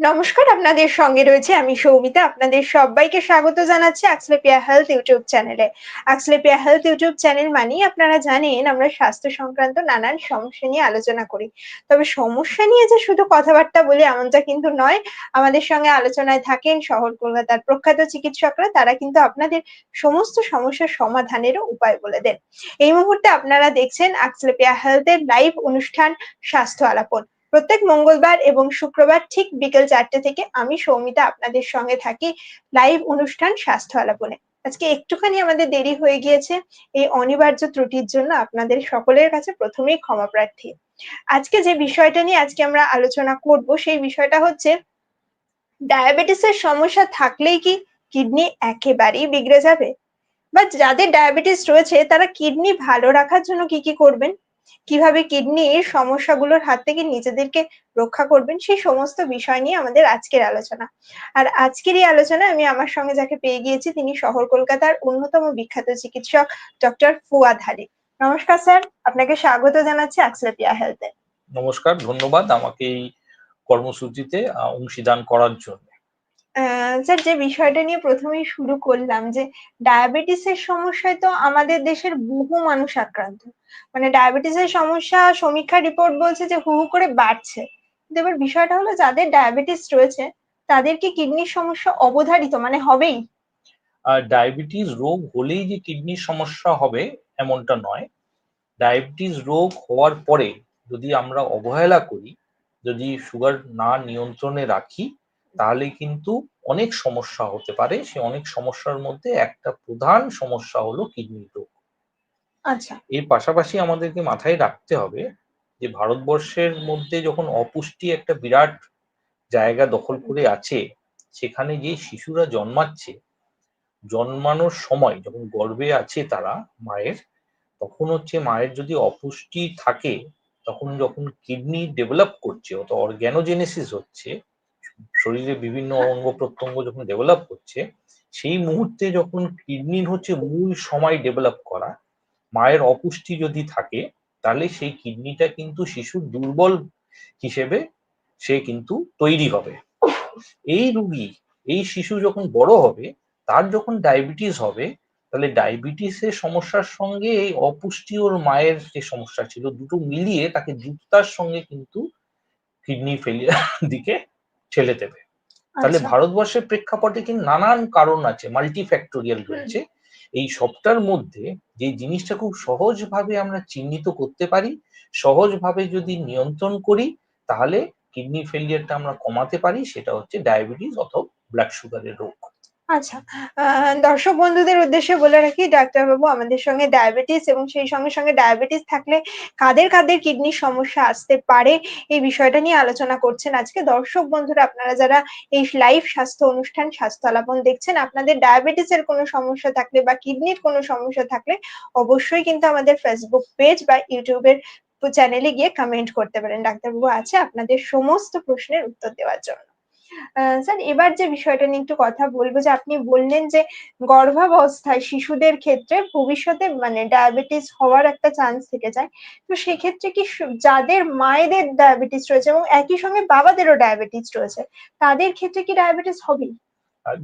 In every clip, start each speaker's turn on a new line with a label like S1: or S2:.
S1: নমস্কার, আপনাদের সঙ্গে রয়েছে আমি সৌমিতা। আপনাদের সবাইকে স্বাগত জানাচ্ছি আক্সলেপিয়া হেলথ ইউটিউব চ্যানেলে। আক্সলেপিয়া হেলথ ইউটিউব চ্যানেল মানেই আপনারা জানেন, আমরা স্বাস্থ্য সংক্রান্ত নানান সমস্যা নিয়ে আলোচনা করি। তবে সমস্যা নিয়ে যে শুধু কথাবার্তা বলি এমনটা কিন্তু নয়। আমাদের সঙ্গে আলোচনায় থাকেন শহর কলকাতার প্রখ্যাত চিকিৎসকরা, তারা কিন্তু আপনাদের সমস্ত সমস্যার সমাধানেরও উপায় বলে দেন। এই মুহূর্তে আপনারা দেখছেন আক্সলেপিয়া হেলথের লাইভ অনুষ্ঠান স্বাস্থ্য আলাপন। প্রত্যেক মঙ্গলবার এবং শুক্রবার ঠিক বিকেল চারটে থেকে আমি সৌমিতা আপনাদের সঙ্গে থাকি লাইভ অনুষ্ঠান স্বাস্থ্য আলাপনে। আজকে একটুখানি আমাদের দেরি হয়ে গিয়েছে, এই অনিবার্য ত্রুটির জন্য আপনাদের সকলের কাছে প্রথমেই ক্ষমা প্রার্থী। আজকে যে বিষয়টা নিয়ে আজকে আমরা আলোচনা করব সেই বিষয়টা হচ্ছে ডায়াবেটিসের সমস্যা থাকলেই কি কিডনি একেবারেই বিগড়ে যাবে? বা যাদের ডায়াবেটিস রয়েছে তারা কিডনি ভালো রাখার জন্য কি কি করবেন? কীভাবে কিডনির সমস্যাগুলোর হাত থেকে নিজেদেরকে রক্ষা করবেন, সেই সমস্ত বিষয় নিয়ে আমাদের আজকের আলোচনা। আর আজকের এই আলোচনায় আমি আমার সঙ্গে যাকে পেয়ে গিয়েছি, তিনি শহর কলকাতার অন্যতম বিখ্যাত চিকিৎসক ডক্টর ফুয়াদ হালি নমস্কার স্যার, আপনাকে স্বাগত জানাচ্ছি আক্সলেপিয়া হেলথে।
S2: নমস্কার, ধন্যবাদ আমাকে এই কর্মসূচিতে অংশীদান করার জন্য।
S1: স্যার, যে বিষয়টা নিয়ে প্রথমেই শুরু করলাম যে ডায়াবেটিসের সমস্যায় তো আমাদের দেশের বহু মানুষ আক্রান্ত। মানে ডায়াবেটিসের সমস্যা সমীক্ষা রিপোর্ট বলছে যে হু হু করে বাড়ছে। কিন্তু এবার বিষয়টা হলো যাদের ডায়াবেটিস রয়েছে তাদের কি কিডনির সমস্যা অবধারিত মানে হবেই।
S2: ডায়াবেটিস রোগ হলেই যে কিডনির সমস্যা হবে, এমনটা নয়। ডায়াবেটিস রোগ হওয়ার পরে যদি আমরা অবহেলা করি, যদি সুগার না নিয়ন্ত্রণে রাখি তাহলে কিন্তু অনেক সমস্যা হতে পারে। সে অনেক সমস্যার মধ্যে একটা প্রধান সমস্যা হলো কিডনি রোগ
S1: আচ্ছা।
S2: এর পাশাপাশি আমাদেরকে মাথায় রাখতে হবে যে ভারতবর্ষের মধ্যে যখন অপুষ্টি একটা বিরাট জায়গা দখল করে আছে সেখানে যে শিশুরা জন্মাচ্ছে জন্মানোর সময় যখন গর্ভে আছে তারা মায়ের তখন হচ্ছে মায়ের যদি অপুষ্টি থাকে তখন যখন কিডনি ডেভেলপ করছে অত অর্গ্যানোজেনেসিস হচ্ছে শরীরে বিভিন্ন। অঙ্গ প্রত্যঙ্গ যখন ডেভেলপ হচ্ছে, সেই মুহূর্তে যখন কিডনির হচ্ছে মূল সময় ডেভেলপ করা, মায়ের অপুষ্টি যদি থাকে, তাহলে সেই কিডনিটা কিন্তু শিশুর দুর্বল হিসেবে সে কিন্তু তৈরি হবে এই রুগী, এই শিশু যখন বড় হবে, তার যখন ডায়াবেটিস হবে, তাহলে ডায়াবেটিসের সমস্যার সঙ্গে এই অপুষ্টি ওর মায়ের যে সমস্যা ছিল, দুটো মিলিয়ে তাকে দ্রুততার সঙ্গে কিন্তু কিডনি ফেলিয়ার দিকে ঠেলে দেবে। তাহলে
S1: আচ্ছা।
S2: ভারতবর্ষের প্রেক্ষাপটে কিন্তু নানান কারণ আছে মাল্টিফ্যাক্টোরিয়াল রয়েছে। এই সবটার মধ্যে যে জিনিসটা খুব সহজভাবে আমরা চিহ্নিত করতে পারি সহজভাবে যদি নিয়ন্ত্রণ করি তাহলে কিডনি ফেলিয়ারটা আমরা কমাতে পারি সেটা হচ্ছে ডায়াবেটিস অথবা ব্লাড সুগারের রোগ।
S1: আচ্ছা দর্শক বন্ধুদের উদ্দেশ্যে বলে রাখি, ডাক্তারবাবু আমাদের সঙ্গে ডায়াবেটিস এবং সেই সঙ্গে সঙ্গে ডায়াবেটিস থাকলে কাদের কাদের কিডনির সমস্যা আসতে পারে এই বিষয়টা নিয়ে আলোচনা করছেন আজকে দর্শক বন্ধুরা। আপনারা যারা এই লাইভ স্বাস্থ্য অনুষ্ঠান স্বাস্থ্য আলাপন দেখছেন, আপনাদের ডায়াবেটিসের কোনো সমস্যা থাকলে বা কিডনির কোনো সমস্যা থাকলে অবশ্যই কিন্তু আমাদের ফেসবুক পেজ বা ইউটিউবের চ্যানেলে গিয়ে কমেন্ট করতে পারেন। ডাক্তারবাবু আছে আপনাদের সমস্ত প্রশ্নের উত্তর দেওয়ার জন্য। স্যার এবার যে বিষয়টা নিয়ে একটু কথা বলব যে আপনি বললেন যে গর্ভাবস্থায় শিশুদের ক্ষেত্রে ভবিষ্যতে মানে ডায়াবেটিস হওয়ার একটা চান্স থেকে যায়। তো সেক্ষেত্রে কি যাদের মায়েদের ডায়াবেটিস রয়েছে এবং একই সঙ্গে বাবাদেরও ডায়াবেটিস রয়েছে তাদের ক্ষেত্রে কি ডায়াবেটিস হবে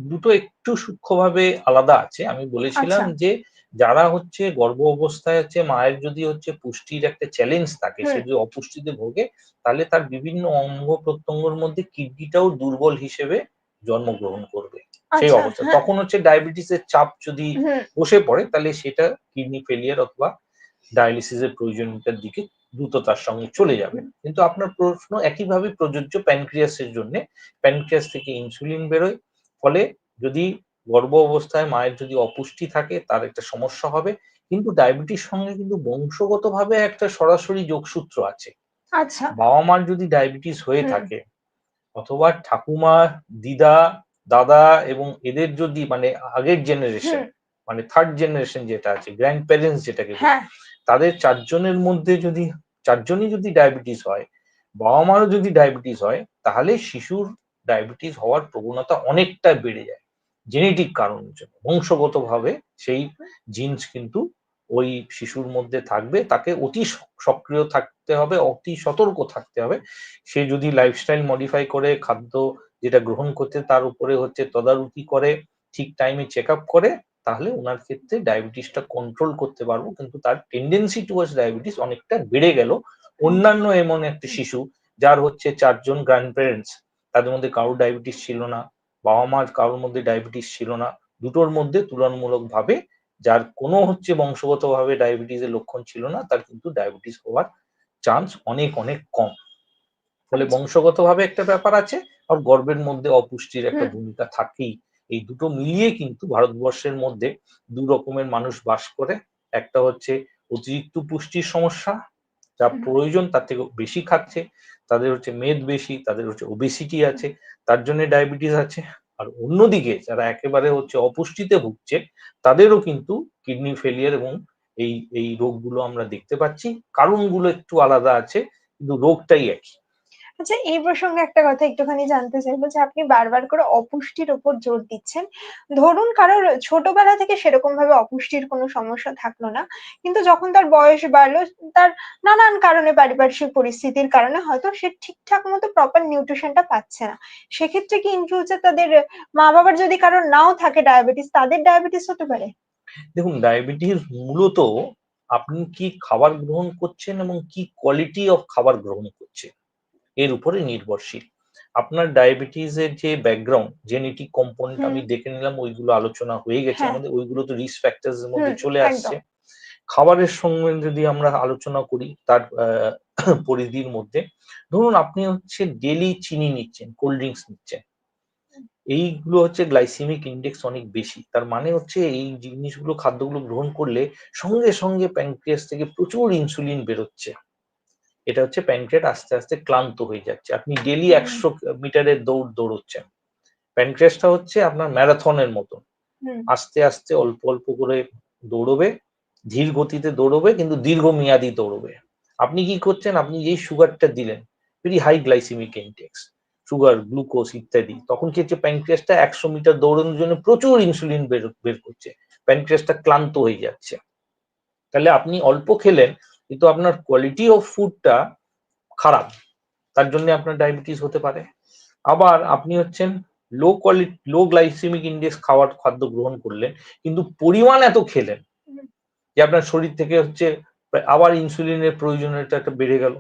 S2: দুটো একটু সূক্ষ্মভাবে আলাদা আছে। আমি বলেছিলাম
S1: আচ্ছা।
S2: যে যারা হচ্ছে গর্ভ অবস্থায় হচ্ছে মায়ের যদি হচ্ছে পুষ্টির একটা চ্যালেঞ্জ থাকে সে যদি অপুষ্টিতে ভোগে তাহলে তার বিভিন্ন অঙ্গ প্রত্যঙ্গের মধ্যে কিডনিটাও দুর্বল হিসেবে জন্মগ্রহণ করবে। সেই
S1: আচ্ছা,
S2: অবস্থা।
S1: হ্যাঁ।
S2: তখন হচ্ছে ডায়াবেটিসের চাপ যদি বসে পড়ে তাহলে সেটা কিডনি ফেলিয়ার অথবা ডায়ালিসিসের প্রয়োজনীয়তার দিকে দ্রুততার সঙ্গে চলে যাবে। কিন্তু আপনার প্রশ্ন একইভাবে প্রযোজ্য প্যানক্রিয়াসের জন্য। প্যানক্রিয়াস থেকে ইনসুলিন বেরোয়। ফলে যদি গর্ভ অবস্থায় মায়ের যদি অপুষ্টি থাকে তার একটা সমস্যা হবে। কিন্তু ডায়াবেটিস সঙ্গে কিন্তু বংশগতভাবে একটা সরাসরি যোগসূত্র আছে।
S1: আচ্ছা।
S2: বাবা মার যদি ডায়াবেটিস হয়ে থাকে অথবা ঠাকুমা দিদা দাদা এবং এদের যদি মানে আগের জেনারেশন মানে থার্ড জেনারেশন যেটা আছে গ্র্যান্ড প্যারেন্টস যেটাকে
S1: হ্যাঁ।
S2: তাদের চারজনের মধ্যে যদি চারজনই যদি ডায়াবেটিস হয় বাবা মারও যদি ডায়াবেটিস হয় তাহলে শিশুর ডায়াবেটিস হওয়ার প্রবণতা অনেকটা বেড়ে যায়। জেনেটিক কারণের জন্য। বংশগতভাবে সেই জিন্স কিন্তু ওই শিশুর মধ্যে থাকবে, তাকে অতি সক্রিয় থাকতে হবে, অতি সতর্ক থাকতে হবে। সে যদি লাইফস্টাইল মডিফাই করে, খাদ্য যেটা গ্রহণ করতে তার উপরে হচ্ছে তদারকি করে, ঠিক টাইমে চেক আপ করে, তাহলে ওনার ক্ষেত্রে ডায়াবেটিসটা কন্ট্রোল করতে পারব। কিন্তু তার টেন্ডেন্সি টুয়ার্ডস ডায়াবেটিস অনেকটা বেড়ে গেল। অন্যান্য এমন একটা শিশু, যার হচ্ছে চারজন গ্র্যান্ড প্যারেন্টস তাদের মধ্যে কারোর ডায়াবেটিস ছিল না বাবা মার কারোর মধ্যে ডায়াবেটিস ছিল না। দুটোর মধ্যে তুলনামূলক ভাবে যার কোনো হচ্ছে বংশগতভাবে ডায়াবেটিসের লক্ষণ ছিল না তার কিন্তু ডায়াবেটিস হওয়ার চান্স অনেক অনেক কম। ফলে বংশগতভাবে একটা ব্যাপার আছে আর গর্বের মধ্যে অপুষ্টির একটা ভূমিকা থাকেই। এই দুটো মিলিয়ে কিন্তু ভারতবর্ষের মধ্যে দু রকমের মানুষ বাস করে। একটা হচ্ছে অতিরিক্ত পুষ্টির সমস্যা যা প্রয়োজন তার থেকে বেশি খাচ্ছে। তাদের হচ্ছে মেদ বেশি, তাদের হচ্ছে ওবেসিটি আছে, তার জন্য ডায়াবেটিস আছে। আর অন্যদিকে যারা একেবারে হচ্ছে অপুষ্টিতে ভুগছে, তাদেরও কিন্তু কিডনি ফেলিয়ার এবং এই এই রোগগুলো আমরা দেখতে পাচ্ছি। কারণগুলো একটু আলাদা আছে, কিন্তু রোগটাই একই।
S1: আচ্ছা এই প্রসঙ্গে একটা কথা একটুখানি জানতে চাইব যে আপনি বারবার করে অপুষ্টির উপর জোর দিচ্ছেন। ধরুন কারোর ছোটবেলা থেকে সেরকম ভাবে অপুষ্টির কোনো সমস্যা থাকল না, কিন্তু যখন তার বয়স বাড়লো, তার নানান কারণে পারিপার্শ্বিক পরিস্থিতির কারণে হয়তো সে ঠিকঠাক মতো প্রপার নিউট্রিশনটা পাচ্ছে না। সেক্ষেত্রে কি ইন ফিউচার তাদের মা বাবার যদি কারোর নাও থাকে ডায়াবেটিস তাদের ডায়াবেটিস হতে পারে?
S2: দেখুন ডায়াবেটিস মূলত আপনি কি খাবার গ্রহণ করছেন এবং কি কোয়ালিটি অফ খাবার গ্রহণ করছেন? এর উপরে নির্ভরশীল। আপনার ডায়াবেটিস এর যে ব্যাকগ্রাউন্ড জেনেটিক কম্পোনেন্ট আমি দেখে নিলাম ওইগুলো আলোচনা হয়ে গেছে
S1: হ্যাঁ।
S2: আমাদের ওইগুলো তো রিস্ক ফ্যাক্টরস এর মধ্যে চলে আসছে। খাবারের সঙ্গে যদি আমরা আলোচনা করি তার পরিধির মধ্যে ধরুন আপনি হচ্ছে ডেলি চিনি নিচ্ছেন কোল্ড ড্রিঙ্কস নিচ্ছেন। এইগুলো হচ্ছে গ্লাইসেমিক ইন্ডেক্স অনেক বেশি। তার মানে হচ্ছে এই জিনিসগুলো খাদ্যগুলো গ্রহণ করলে সঙ্গে সঙ্গে প্যানক্রিয়াস থেকে প্রচুর ইনসুলিন বেরোচ্ছে। এটা হচ্ছে প্যানক্রিয়াস আস্তে আস্তে ক্লান্ত হয়ে যাচ্ছে। আপনি ডেলি একশো মিটারের দৌড় দৌড়চ্ছেন। প্যানক্রিয়াসটা হচ্ছে আপনার ম্যারাথনের মতো
S1: হুম,
S2: আস্তে আস্তে অল্প অল্প করে দৌড়বে ধীর গতিতে দৌড়বে কিন্তু দীর্ঘমেয়াদী দৌড়বে। আপনি কি করছেন? আপনি যেই সুগারটা দিলেন very high glycaemic index sugar glucose ইত্যাদি তখন কি হচ্ছে প্যানক্রিয়াসটা একশো মিটার দৌড়ানোর জন্য প্রচুর ইনসুলিন বের বের করছে। প্যানক্রিয়াসটা ক্লান্ত হয়ে যাচ্ছে। তাহলে আপনি অল্প খেলেন কিন্তু আপনার কোয়ালিটি অফ ফুডটা খারাপ। তার জন্য আপনার ডায়াবেটিস হতে পারে। আবার আপনি হচ্ছেন low quality low glycaemic index খাবার খাদ্য গ্রহণ করলেন, কিন্তু পরিমাণ এত খেলেন যে আপনার শরীর থেকে হচ্ছে আবার ইনসুলিনের প্রয়োজনীয়তা একটা বেড়ে গেল।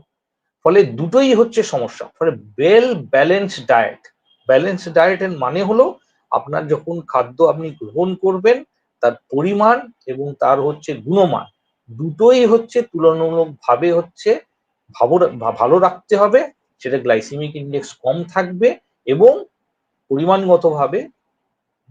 S2: ফলে দুটোই হচ্ছে সমস্যা। ফলে ওয়েল ব্যালেন্স ডায়েট ব্যালেন্স ডায়েটের মানে হলো আপনার যখন খাদ্য আপনি গ্রহণ করবেন, তার পরিমাণ এবং তার হচ্ছে গুণমান দুটোই হচ্ছে তুলনামূলক ভাবে হচ্ছে ভালো রাখতে হবে সেটা গ্লাইসেমিক ইন্ডেক্স কম থাকবে এবং পরিমাণগতভাবে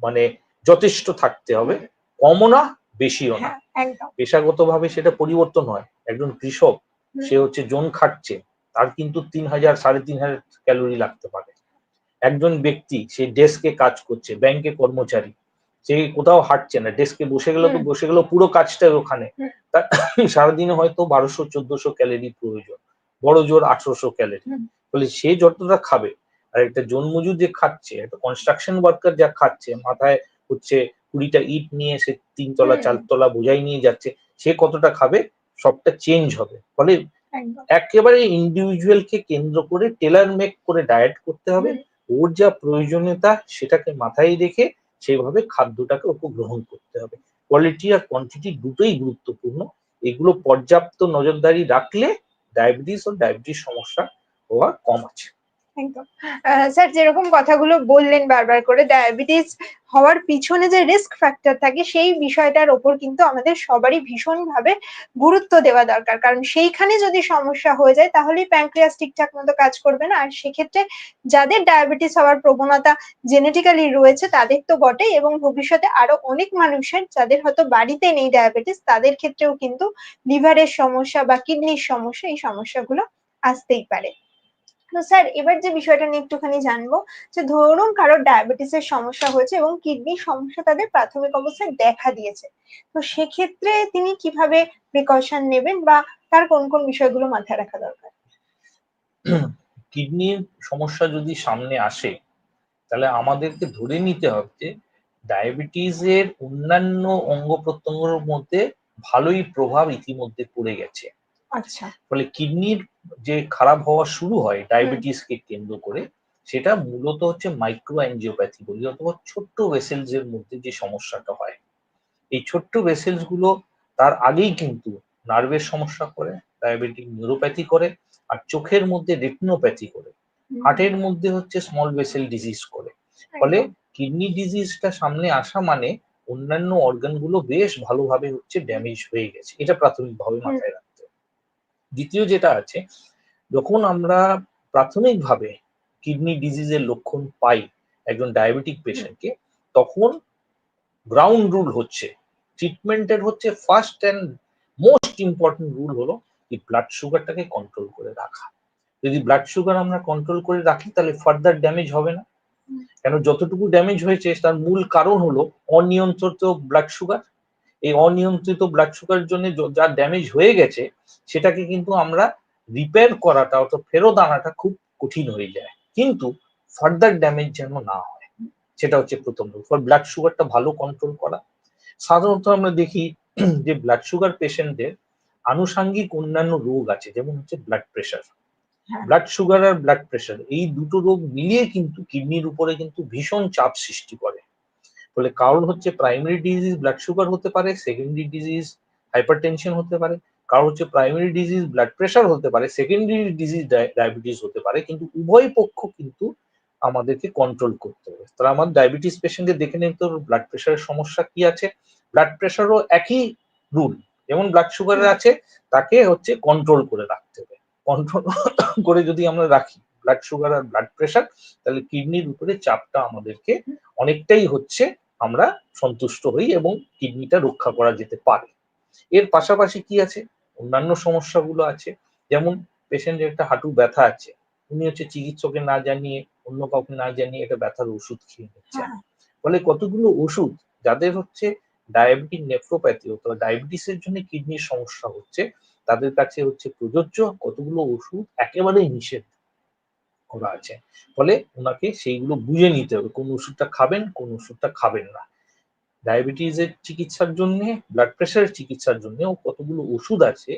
S2: মানে যথেষ্ট থাকতে হবে কমও না বেশিও না।
S1: হ্যাঁ
S2: পেশাগতভাবে সেটা পরিবর্তন হয়। একজন কৃষক সে হচ্ছে জন খাটছে তার কিন্তু তিন হাজার সাড়ে তিন হাজার ক্যালোরি লাগতে পারে। একজন ব্যক্তি সে ডেস্কে কাজ করছে ব্যাংকে কর্মচারী সে কোথাও হাঁটছে না ডেস্কে বসে গেল তো বসে গেল পুরো কাজটাই ওখানে। তার সারাদিনে হয়তো বারোশো চোদ্দশো ক্যালোরি প্রয়োজন। বড় জোর আঠারোশো ক্যালোরি। ফলে সে যতটা খাবে আর একটা জন্মজুর যে খাচ্ছে একটা কনস্ট্রাকশন ওয়ার্কার যা খাচ্ছে মাথায় হচ্ছে কুড়িটা ইট নিয়ে সে তিনতলা। চারতলা বোঝাই নিয়ে যাচ্ছে সে কতটা খাবে সবটা চেঞ্জ হবে। ফলে একেবারে ইন্ডিভিজুয়ালকে কেন্দ্র করে টেলার মেক করে ডায়েট করতে হবে। ওর যা প্রয়োজনীয়তা সেটাকে মাথায় রেখে সেইভাবে খাদ্যটাকে ওকে গ্রহণ করতে হবে। কোয়ালিটি আর কোয়ান্টিটি দুটোই গুরুত্বপূর্ণ। এগুলো পর্যাপ্ত নজরদারি রাখলে ডায়াবেটিস ও ডায়াবেটিস সমস্যা হওয়া কম আছে।
S1: একদম। স্যার, যেরকম কথাগুলো বললেন বারবার করে ডায়াবেটিস হওয়ার পিছনে যে রিস্ক ফ্যাক্টর থাকে, সেই বিষয়টার ওপর কিন্তু আমাদের সবারই ভীষণভাবে গুরুত্ব দেওয়া দরকার। কারণ সেইখানে যদি সমস্যা হয়ে যায়, তাহলেই প্যানক্রিয়াস ঠিকঠাক মতো কাজ করবে না। আর সেক্ষেত্রে যাদের ডায়াবেটিস হওয়ার প্রবণতা জেনেটিক্যালি রয়েছে, তাদের তো বটেই। এবং ভবিষ্যতে আরও অনেক মানুষের, যাদের হয়তো বাড়িতে নেই ডায়াবেটিস তাদের ক্ষেত্রেও কিন্তু লিভারের সমস্যা বা কিডনির সমস্যা, এই সমস্যাগুলো আসতেই পারে। তো স্যার, এবার যে বিষয়টা নিয়ে একটুখানি জানব, যে ধরুন কারোর ডায়াবেটিসের সমস্যা হয়েছে এবং কিডনির সমস্যা তাদের প্রাথমিক অবস্থায় দেখা দিয়েছে। তো সেক্ষেত্রে তিনি কীভাবে প্রিকশন নেবেন বা তার কোন কোন বিষয়গুলো মাথায় রাখা দরকার?
S2: কিডনির সমস্যা যদি সামনে আসে, তাহলে আমাদেরকে ধরে নিতে হবে যে ডায়াবেটিসের অন্যান্য অঙ্গ প্রত্যঙ্গের মধ্যে ভালোই প্রভাব ইতিমধ্যে পড়ে গেছে।
S1: আচ্ছা।
S2: ফলে কিডনির যে খারাপ হওয়া শুরু হয় ডায়াবেটিসকে কেন্দ্র করে সেটা মূলত হচ্ছে মাইক্রো অ্যাঞ্জিওপ্যাথি বলি অথবা ছোট্ট ভেসেলস এর মধ্যে যে সমস্যাটা হয়। এই ছোট্ট ভেসেলসগুলো তার আগেই কিন্তু নার্ভের সমস্যা করে ডায়াবেটিক নিউরোপ্যাথি করে আর চোখের মধ্যে রেটিনোপ্যাথি করে। হার্টের মধ্যে হচ্ছে স্মল ভেসেল ডিজিজ করে। ফলে। কিডনি ডিজিজটা সামনে আসা মানে অন্যান্য অর্গানগুলো বেশ ভালোভাবে হচ্ছে ড্যামেজ হয়ে গেছে। এটা প্রাথমিকভাবে মাথায় রাখতে হবে। দ্বিতীয় যেটা আছে, যখন আমরা প্রাথমিকভাবে কিডনি ডিজিজের লক্ষণ পাই একজন ডায়াবেটিক পেশেন্টকে, তখন গ্রাউন্ড রুল হচ্ছে, ট্রিটমেন্টের হচ্ছে first and most important rule হলো এই ব্লাড সুগারটাকে কন্ট্রোল করে রাখা। যদি ব্লাড সুগার আমরা কন্ট্রোল করে রাখি, তাহলে ফার্দার ড্যামেজ হবে না। কেন? যতটুকু ড্যামেজ হয়েছে, তার মূল কারণ হলো অনিয়ন্ত্রিত ব্লাড সুগার এই অনিয়ন্ত্রিত ব্লাড সুগার জন্য যা ড্যামেজ হয়ে গেছে সেটাকে কিন্তু আমরা রিপেয়ার করাটা অর্থাৎ ফেরত আনাটা খুব কঠিন হয়ে যায়। কিন্তু ফার্দার ড্যামেজ যেন না হয় সেটা হচ্ছে প্রথম ফর ব্লাড সুগারটা ভালো কন্ট্রোল করা। সাধারণত আমরা দেখি যে ব্লাড সুগার পেশেন্টদের আনুষাঙ্গিক অন্যান্য রোগ আছে যেমন হচ্ছে ব্লাড প্রেশার। ব্লাড সুগার আর ব্লাড প্রেশার এই দুটো রোগ মিলিয়ে কিন্তু কিডনির উপরে কিন্তু ভীষণ চাপ সৃষ্টি করে। ফলে কারণ হচ্ছে প্রাইমারি ডিজিজ ব্লাড সুগার হতে পারে সেকেন্ডারি ডিজিজ হাইপারটেনশন হতে পারে, কারণ হচ্ছে প্রাইমারি ডিজিজ ব্লাড প্রেশার হতে পারে সেকেন্ডারি ডিজিজ ডায়াবেটিস হতে পারে, কিন্তু উভয় পক্ষ কিন্তু আমাদেরকে কন্ট্রোল করতে হবে। তাহলে আমার ডায়াবেটিস পেশেন্টকে দেখে নিন তো ব্লাড প্রেশারের সমস্যা কি আছে? ব্লাড প্রেশারও একই রুল যেমন ব্লাড সুগারের আছে, তাকে হচ্ছে কন্ট্রোল করে রাখতে হবে। কন্ট্রোল করে যদি আমরা রাখি ব্লাড সুগার আর ব্লাড প্রেশার তাহলে কিডনির উপরে চাপটা আমাদেরকে অনেকটাই হচ্ছে আমরা সন্তুষ্ট হই এবং কিডনিটা রক্ষা করা যেতে পারে। এর পাশাপাশি কি আছে? অন্যান্য সমস্যাগুলো আছে। যেমন পেশেন্টের একটা হাঁটু ব্যথা আছে। উনি হচ্ছে চিকিৎসকে না জানিয়ে অন্য কাউকে না জানিয়ে এটা ব্যথার ওষুধ খেয়ে নিচ্ছেন।
S1: হ্যাঁ,
S2: ফলে কতগুলো ওষুধ যাদের হচ্ছে ডায়াবেটিক নেফ্রোপ্যাথি অথবা ডায়াবেটিসের জন্য কিডনির সমস্যা হচ্ছে তাদের কাছে হচ্ছে প্রযোজ্য কতগুলো ওষুধ একেবারেই নিষেধ। করা আছে। ফলে ওনাকে সেইগুলো বুঝে নিতে হবে, কোন ওষুধটা খাবেন, কোন ওষুধটা খাবেন না। ডায়াবেটিসের চিকিৎসার জন্য ব্লাড প্রেশারের চিকিৎসার জন্য কতগুলো ওষুধ আছে,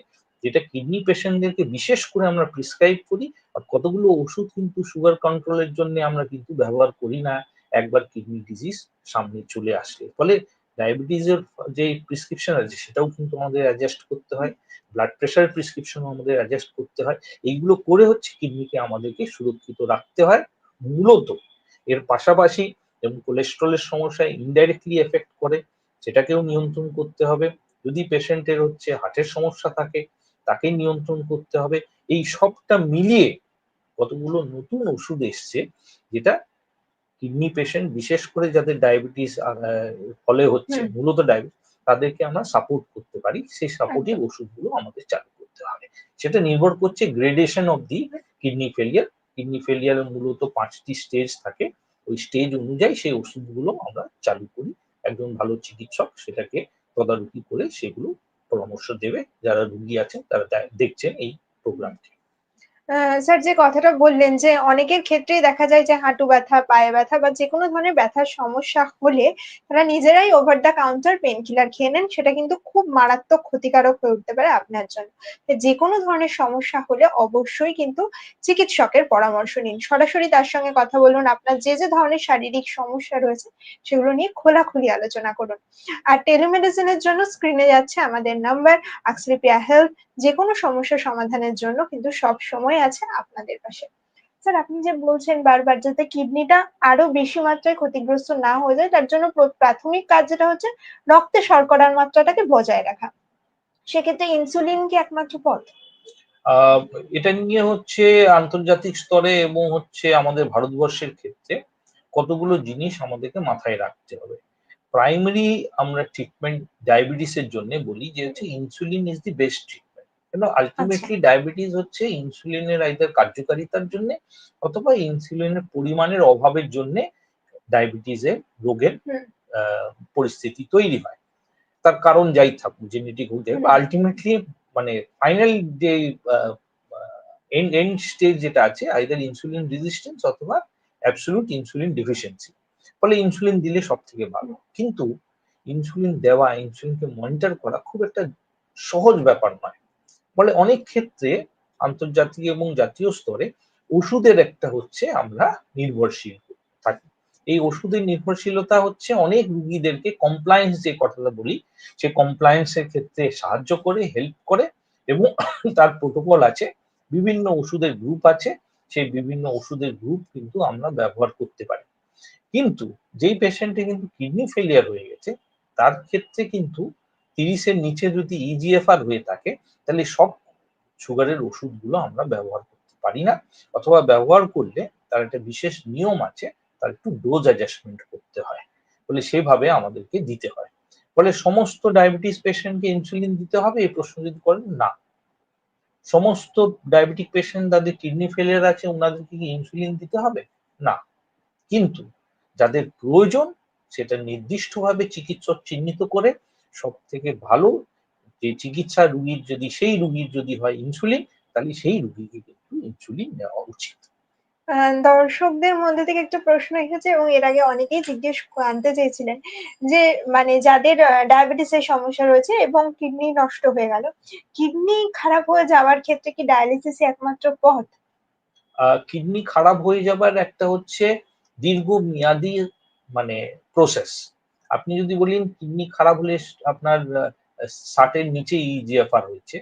S2: যেটা কিডনি পেশেন্টদেরকে বিশেষ করে আমরা প্রিসক্রাইব করি, আর কতগুলো ওষুধ কিন্তু সুগার কন্ট্রোলের জন্য আমরা কিন্তু ব্যবহার করি না, একবার কিডনি ডিজিজ সামনে চলে আসলে। ফলে ডায়াবেটিসের যে প্রিসক্রিপশন আছে, সেটাও কিন্তু আমাদের অ্যাডজাস্ট করতে হয়। ব্লাড প্রেশারের প্রিসক্রিপশনও আমাদের অ্যাডজাস্ট করতে হয়। এইগুলো করে হচ্ছে কিডনিকে আমাদেরকে সুরক্ষিত রাখতে হয়, মূলত। এর পাশাপাশি যেমন কোলেস্ট্রলের সমস্যা ইনডাইরেক্টলি এফেক্ট করে, সেটাকেও নিয়ন্ত্রণ করতে হবে। যদি পেশেন্টের হচ্ছে হার্টের সমস্যা থাকে, তাকে নিয়ন্ত্রণ করতে হবে। এই সবটা মিলিয়ে কতগুলো নতুন ওষুধ এসছে, যেটা কিডনি পেশেন্ট বিশেষ করে যাদের ডায়াবেটিস ফলে হচ্ছে মূলত ডায়াবেটিস তাদেরকে আমরা সাপোর্ট করতে পারি। সেই সাপোর্টিভ ওষুধগুলো আমাদের চালু করতে হবে। সেটা নির্ভর করছে gradation of the kidney failure kidney ফেলিয়ারের মূলত পাঁচটি স্টেজ থাকে। ওই স্টেজ অনুযায়ী সেই ওষুধগুলো আমরা চালু করি। একজন ভালো চিকিৎসক সেটাকে তদারকি করে সেগুলো পরামর্শ দেবে। যারা রুগী আছেন তারা দেখছেন এই প্রোগ্রামটি
S1: স্যার যে কথাটা বললেন যে অনেকের ক্ষেত্রেই দেখা যায় যে হাঁটু ব্যথা, পায়ে ব্যথা বা যে কোনো ধরনের ব্যথার সমস্যা হলে তারা নিজেরাই over the counter pain killer খেয়ে নেন, সেটা কিন্তু খুব মারাত্মক ক্ষতিকারক হয়ে উঠতে পারে আপনার জন্য। যে কোনো ধরনের সমস্যা হলে অবশ্যই কিন্তু চিকিৎসকের পরামর্শ নিন। সরাসরি তার সঙ্গে কথা বলুন, আপনার যে যে ধরনের শারীরিক সমস্যা রয়েছে সেগুলো নিয়ে খোলাখুলি আলোচনা করুন। আর টেলিমেডিসিনের জন্য স্ক্রিনে যাচ্ছে আমাদের নাম্বার আকসলিপিয়া হেলথ যে কোনো সমস্যা সমাধানের জন্য কিন্তু সব সময় আছে আপনাদের পাশে। স্যার, আপনি যে বলছেন বারবার যাতে কিডনিটা আরও বেশি মাত্রায় ক্ষতিগ্রস্ত না হয়ে যায়, তার জন্য প্রাথমিক কাজ যেটা হচ্ছে রক্তে শর্করার মাত্রাটাকে বজায় রাখা। সেক্ষেত্রে ইনসুলিন কি একমাত্র পথ?
S2: এটা নিয়ে হচ্ছে আন্তর্জাতিক স্তরে এবং হচ্ছে আমাদের ভারতবর্ষের ক্ষেত্রে কতগুলো জিনিস আমাদেরকে মাথায় রাখতে হবে। প্রাইমারি আমরা ট্রিটমেন্ট ডায়াবেটিসের জন্য বলি যে হচ্ছে insulin is the best treatment কেন? আলটিমেটলি ডায়াবেটিস হচ্ছে ইনসুলিনের আইদার কার্যকারিতার জন্য অথবা ইনসুলিনের পরিমাণের অভাবের জন্য ডায়াবেটিসের রোগের পরিস্থিতি তৈরি হয়। তার কারণ যাই থাকুক জেনেটিক হোক যাই আলটিমেটলি মানে ফাইনাল যে এন্ড এন্ড স্টেজ যেটা আছে আইদার ইনসুলিন রেজিস্ট্যান্স অথবা অ্যাবসলিউট ইনসুলিন ডিফিসিয়েন্সি ফলে ইনসুলিন দিলে সব থেকে ভালো কিন্তু ইনসুলিন দেওয়া ইনসুলিনকে মনিটর করা খুব একটা সহজ ব্যাপার নয়। ফলে অনেক ক্ষেত্রে আন্তর্জাতিক এবং জাতীয় স্তরে ওষুধের একটা হচ্ছে আমরা নির্ভরশীল থাকি। এই ওষুধের নির্ভরশীলতা হচ্ছে অনেক রুগীদেরকে কমপ্লায়েন্স যে কথাটা বলি, সে কমপ্লায়েন্সের ক্ষেত্রে সাহায্য করে হেল্প করে এবং তার প্রোটোকল আছে, বিভিন্ন ওষুধের গ্রুপ আছে, সেই বিভিন্ন ওষুধের গ্রুপ কিন্তু আমরা ব্যবহার করতে পারি। কিন্তু যেই পেশেন্টে কিন্তু কিডনি ফেলিয়ার হয়ে গেছে, তার ক্ষেত্রে কিন্তু তিরিশের নিচে যদি ইজিএফআর হয়ে থাকে, তাহলে সব সুগারের ওষুধগুলো আমরা ব্যবহার করতে পারি না। অথবা ব্যবহার করলে তার একটা বিশেষ নিয়ম আছে, তার একটু ডোজ অ্যাডজাস্টমেন্ট করতে হয়। বলে সেভাবে আমাদেরকে দিতে হয়। ফলে সমস্ত ডায়াবেটিস পেশেন্টকে ইনসুলিন দিতে হবে? এই প্রশ্ন যদি করেন, না। সমস্ত ডায়াবেটিক পেশেন্ট যাদের কিডনি ফেলিয়ার আছে ওনাদেরকে কি ইনসুলিন দিতে হবে? না। কিন্তু যাদের প্রয়োজন, সেটা নির্দিষ্টভাবে চিকিৎসক চিহ্নিত করে সব থেকে ভালো যে চিকিৎসা রুগীর যদি সেই রুগীর যদি হয় ইনসুলিন তাহলে সেই রুগীকে কিন্তু ইনসুলিন নেওয়া উচিত।
S1: দর্শকদের মধ্যে থেকে একটা প্রশ্ন এসেছে এবং এর আগে অনেকেই জিজ্ঞেস আনতে চেয়েছিলেন যে মানে যাদের ডায়াবেটিসের সমস্যা রয়েছে এবং কিডনি নষ্ট হয়ে গেল কিডনি খারাপ হয়ে যাওয়ার ক্ষেত্রে কি ডায়ালিসিস একমাত্র পথ?
S2: কিডনি খারাপ হয়ে যাবার একটা হচ্ছে দীর্ঘমেয়াদী মানে প্রসেস আপনি যদি বলেন কিডনি খারাপ হলে আপনার ষাটের নিচে ইজিএফআর হয়েছে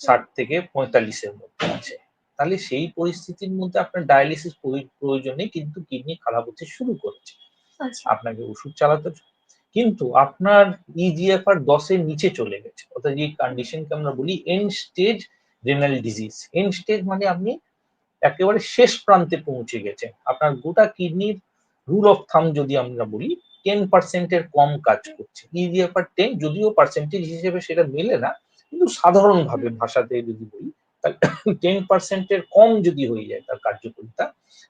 S2: ষাট থেকে পঁয়তাল্লিশের মধ্যে আছে। তাহলে সেই পরিস্থিতির মধ্যে আপনার ডায়ালিসিস প্রয়োজনে কিন্তু কিডনি খারাপ হতে শুরু করেছে।
S1: আচ্ছা।
S2: আপনাকে ওষুধ চালাতে কিন্তু আপনার ইজিএফআর দশের নিচে চলে গেছে। অর্থাৎ যে কন্ডিশনকে আমরা বলি end stage renal disease end stage মানে আপনি একেবারে শেষ প্রান্তে পৌঁছে গেছেন। আপনার গোটা কিডনির রুল অফ থাম যদি আমরা বলি টেন পার্সেন্টের কম কাজ করছে। ইজিএফআর টেন যদিও পার্সেন্টেজ হিসেবে সেটা মেলে না, কিন্তু সাধারণভাবে ভাষাতে যদি বলি, তাহলে টেন পার্সেন্টের কম যদি হয়ে যায় তার কার্যকারিতা,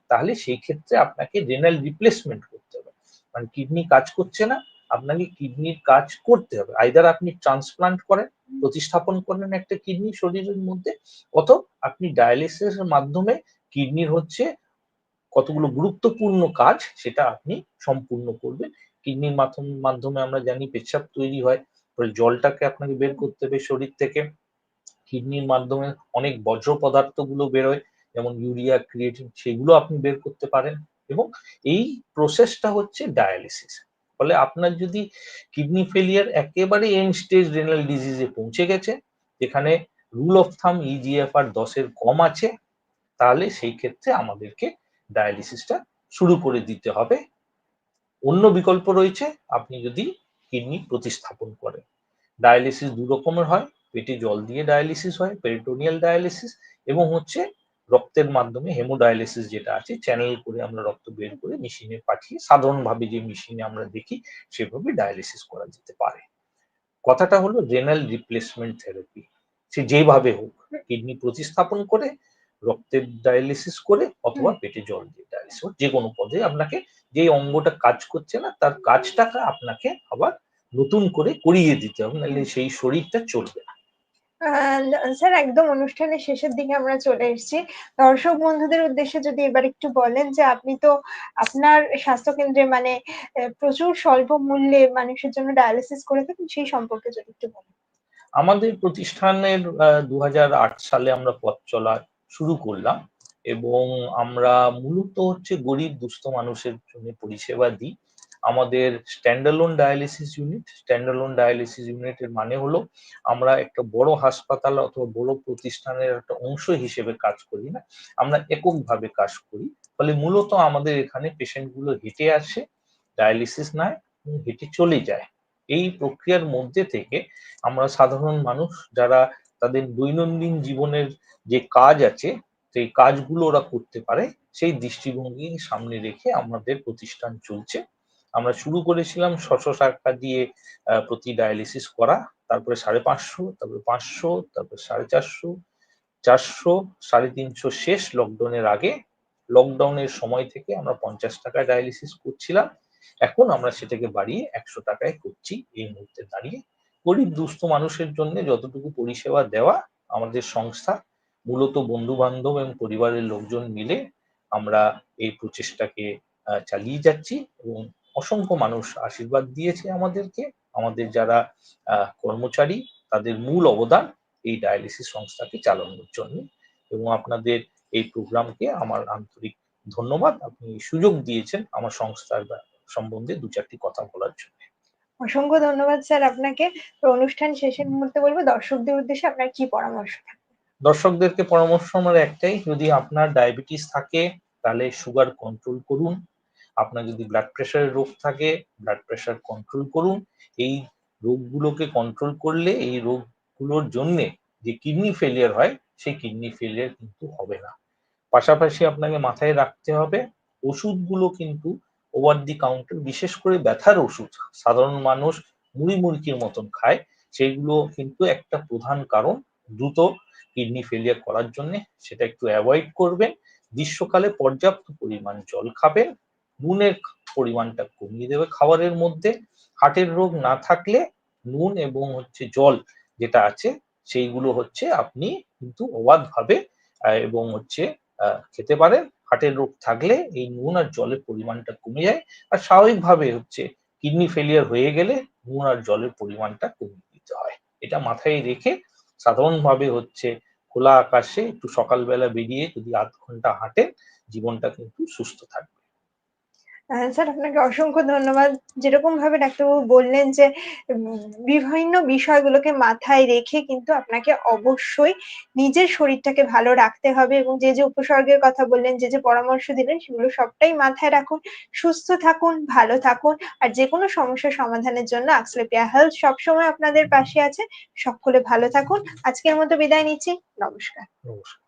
S2: তাহলে সেই ক্ষেত্রে আপনাকে রেনাল রিপ্লেসমেন্ট করতে হবে। মানে কিডনি কাজ করছে না, আপনাকে কিডনির কাজ করতে হবে। আইদার আপনি ট্রান্সপ্লান্ট করেন, প্রতিস্থাপন করেন একটা কিডনি শরীরের মধ্যে, অথবা আপনি ডায়ালিসিসের মাধ্যমে কিডনির হচ্ছে কতগুলো গুরুত্বপূর্ণ কাজ সেটা আপনি সম্পূর্ণ করবেন। কিডনির মাধ্যমে আমরা জানি পেচ্ছাপ তৈরি হয় জলটাকে আপনাকে বের করতে হবে শরীর থেকে। কিডনির মাধ্যমে অনেক বজ্র পদার্থগুলো বেরোয়, যেমন ইউরিয়া, ক্রিয়েটিন, সেগুলো আপনি বের করতে পারেন এবং এই প্রসেসটা হচ্ছে ডায়ালিসিস। ফলে আপনার যদি কিডনি ফেলিয়ার একেবারে এন্ড স্টেজ রেনাল ডিজিজে পৌঁছে গেছে, যেখানে রুল অফ থাম ইজিএফআর দশের কম আছে, তাহলে সেই ক্ষেত্রে আমাদেরকে ডায়ালিসিসটা শুরু করে দিতে হবে। অন্য বিকল্প রয়েছে আপনি যদি কিডনি প্রতিস্থাপন করেন। ডায়ালিসিস দু রকমের হয় পেটে জল দিয়ে ডায়ালিসিস হয় পেরিটোনিয়াল ডায়ালিসিস এবং হচ্ছে রক্তের মাধ্যমে হেমোডায়ালিসিস যেটা আছে চ্যানেল করে আমরা রক্ত বের করে মেশিনে পাঠিয়ে সাধারণভাবে যে মেশিনে আমরা দেখি সেভাবে ডায়ালিসিস করা যেতে পারে। কথাটা হলো রেনাল রিপ্লেসমেন্ট থেরাপি সে যেভাবে হোক কিডনি প্রতিস্থাপন করে রক্তের ডায়ালিসিস করে অথবা পেটে জল দিয়ে ডায়ালিসিস যে কোনো পদে আপনাকে যে অঙ্গটা কাজ করছে না তার কাজটাকে আপনাকে আবার নতুন করে করিয়ে দিতে হবে নাহলে সেই শরীরটা চলবে না।
S1: স্যার একদম অনুষ্ঠানের শেষের দিকে আমরা চলে এসেছি। দর্শক বন্ধুদের উদ্দেশ্যে যদি এবার একটু বলেন যে আপনি তো আপনার স্বাস্থ্য কেন্দ্রে মানে প্রচুর স্বল্প মূল্যে মানুষের জন্য ডায়ালিসিস করে থাকেন সেই সম্পর্কে যদি একটু বলেন।
S2: আমাদের প্রতিষ্ঠানের দু হাজার আট সালে আমরা পথ চলা শুরু করলাম এবং আমরা মূলত হচ্ছে গরিব, দুস্থ মানুষের জন্য পরিষেবা দিই। আমাদের standalone dialysis unit standalone dialysis ইউনিটের মানে হলো আমরা একটা বড় হাসপাতাল অথবা বড় প্রতিষ্ঠানের একটা অংশ হিসেবে কাজ করি না, আমরা এককভাবে কাজ করি। ফলে মূলত আমাদের এখানে পেশেন্টগুলো হেঁটে আসে ডায়ালিসিস নেয় হেঁটে চলে যায়। এই প্রক্রিয়ার মধ্যে থেকে আমরা সাধারণ মানুষ যারা তাদের দৈনন্দিন জীবনের যে কাজ আছে, সেই কাজগুলো ওরা করতে পারে, সেই দৃষ্টিভঙ্গি সামনে রেখে আমাদের প্রতিষ্ঠান চলছে। আমরা শুরু করেছিলাম ছশো টাকা দিয়ে প্রতি ডায়ালিসিস করা, তারপরে সাড়ে পাঁচশো, তারপরে পাঁচশো, তারপরে সাড়ে চারশো চারশো, সাড়ে তিনশো শেষ লকডাউনের আগে। লকডাউনের সময় থেকে আমরা পঞ্চাশ টাকায় ডায়ালিসিস করছিলাম। এখন আমরা সেটাকে বাড়িয়ে একশো টাকায় করছি এই মুহূর্তে দাঁড়িয়ে। গরিব দুস্থ মানুষের জন্য যতটুকু পরিষেবা দেওয়া আমাদের সংস্থা, মূলত বন্ধু বান্ধব এবং পরিবারের লোকজন মিলে আমরা এই প্রচেষ্টাকে চালিয়ে যাচ্ছি এবং অসংখ্য মানুষ আশীর্বাদ দিয়েছে আমাদেরকে। আমাদের যারা কর্মচারী, তাদের মূল অবদান এই ডায়ালিসিস সংস্থাকে চালানোর জন্য। এবং আপনাদের এই প্রোগ্রামকে আমার আন্তরিক ধন্যবাদ। আপনি সুযোগ দিয়েছেন আমার সংস্থার সম্বন্ধে দু চারটি কথা বলার জন্য।
S1: অসংখ্য ধন্যবাদ স্যার আপনাকে। অনুষ্ঠান শেষের মুহূর্তে বলব, দর্শকদের উদ্দেশ্যে আপনার কি পরামর্শ
S2: দর্শকদেরকে পরামর্শ আমার একটাই, যদি আপনার ডায়াবেটিস থাকে, তাহলে সুগার কন্ট্রোল করুন। আপনার যদি ব্লাড প্রেশারের রোগ থাকে ব্লাড প্রেশার কন্ট্রোল করুন। এই রোগগুলোকে কন্ট্রোল করলে, এই রোগগুলোর জন্যে যে কিডনি ফেলিয়ার হয়, সেই কিডনি ফেলিয়ার কিন্তু হবে না। পাশাপাশি আপনাকে মাথায় রাখতে হবে, ওষুধগুলো কিন্তু ওভার দি কাউন্টার বিশেষ করে ব্যথার ওষুধ। সাধারণ মানুষ মুড়ি মুড়কির মতন খায়, সেগুলো কিন্তু একটা প্রধান কারণ দ্রুত কিডনি ফেলিয়ার করার জন্য। সেটা একটু অ্যাভয়েড করবেন। গ্রীষ্মকালে পর্যাপ্ত পরিমাণ জল খাবেন। নুনের পরিমাণটা কমিয়ে দেবে খাবারের মধ্যে। হার্টের রোগ না থাকলে নুন এবং হচ্ছে জল যেটা আছে, সেইগুলো হচ্ছে আপনি কিন্তু অবাধভাবে এবং হচ্ছে খেতে পারেন। হার্টের রোগ থাকলে এই নুন আর জলের পরিমাণটা কমে যায়। আর স্বাভাবিকভাবে হচ্ছে কিডনি ফেলিয়ার হয়ে গেলে নুন আর জলের পরিমাণটা কমিয়ে দিতে হয়। এটা মাথায় রেখে সাধারণভাবে হচ্ছে খোলা আকাশে একটু সকালবেলা বেরিয়ে যদি আধ ঘণ্টা হাঁটেন, জীবনটা কিন্তু সুস্থ থাকবে।
S1: স্যার, আপনাকে অসংখ্য ধন্যবাদ। যেরকম ভাবে ডাক্তারবাবু বললেন যে বিভিন্ন বিষয়গুলোকে মাথায় রেখে কিন্তু আপনাকে অবশ্যই নিজের শরীরটাকে ভালো রাখতে হবে এবং যে যে উপসর্গের কথা বললেন, যে যে পরামর্শ দিলেন, সেগুলো সবটাই মাথায় রাখুন। সুস্থ থাকুন, ভালো থাকুন আর যে কোনো সমস্যা সমাধানের জন্য আক্সলেপিয়া হেলথ সবসময় আপনাদের পাশে আছে। সকলে ভালো থাকুন। আজকের মতো বিদায় নিচ্ছি। নমস্কার।
S2: নমস্কার।